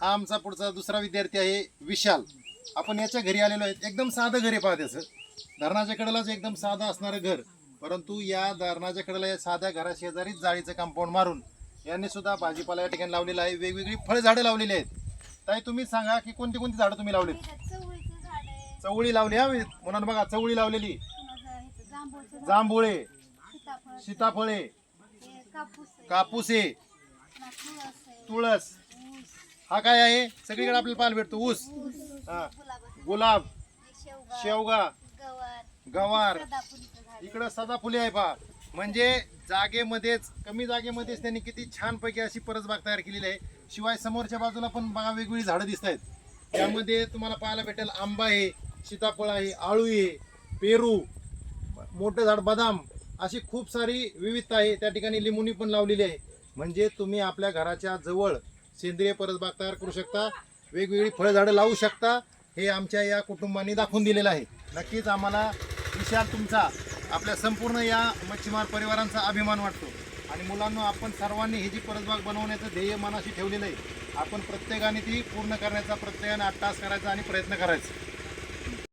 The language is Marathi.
हा आमचा पुढचा दुसरा विद्यार्थी आहे विशाल. आपण याच्या घरी आलेलो आहे एकदम साधं घर आहे पहा त्याचं. धरणाच्या कडेलाच एकदम साधं असणारं घर. परंतु या धरणाच्या कडेला या साध्या घराशेजारीच जाळीचं कंपाऊंड मारून यांनी सुद्धा भाजीपाला या ठिकाणी लावलेला आहे. वेगवेगळी फळझाडं लावलेली आहेत. ताई तुम्ही सांगा की कोणती कोणती झाडं तुम्ही लावलीत? चवळी लावली हा? म्हणून बघा चवळी लावलेली. जांभुळे सीताफळ. कापूस आहे. तुळस. हा काय आहे? सगळीकडे आपल्याला पाहायला भेटतो. ऊस. हा. गुलाब. शेवगा. गवार. इकडं सदाफुले आहे पहा. म्हणजे जागेमध्येच कमी जागेमध्येच त्यांनी किती छानपैकी अशी परसबाग तयार केलेली आहे. शिवाय समोरच्या बाजूला पण बघा वेगवेगळी झाडं दिसत आहेत. त्यामध्ये तुम्हाला पाहायला भेटेल आंबा आहे सीताफळ आहे आळू आहे पेरू मोठं झाड बदाम. अशी खूप सारी विविधता आहे. त्या ठिकाणी लिंबुनी पण लावलेली आहे. म्हणजे तुम्ही आपल्या घराच्या जवळ सेंद्रिय परसबाग तयार करू शकता. वेगवेगळी फळझाडं लावू शकता. हे आमच्या या कुटुंबाने दाखवून दिलेलं आहे. नक्कीच आम्हाला विशाल तुमचा आपल्या संपूर्ण या मच्छीमार परिवारांचा अभिमान वाटतो. आणि मुलांना आपण सर्वांनी ही जी परसबाग बनवण्याचं ध्येय मनाशी ठेवलेलं आहे आपण प्रत्येकाने ती पूर्ण करण्याचा प्रत्येकाने अट्टास करायचा आणि प्रयत्न करायचा.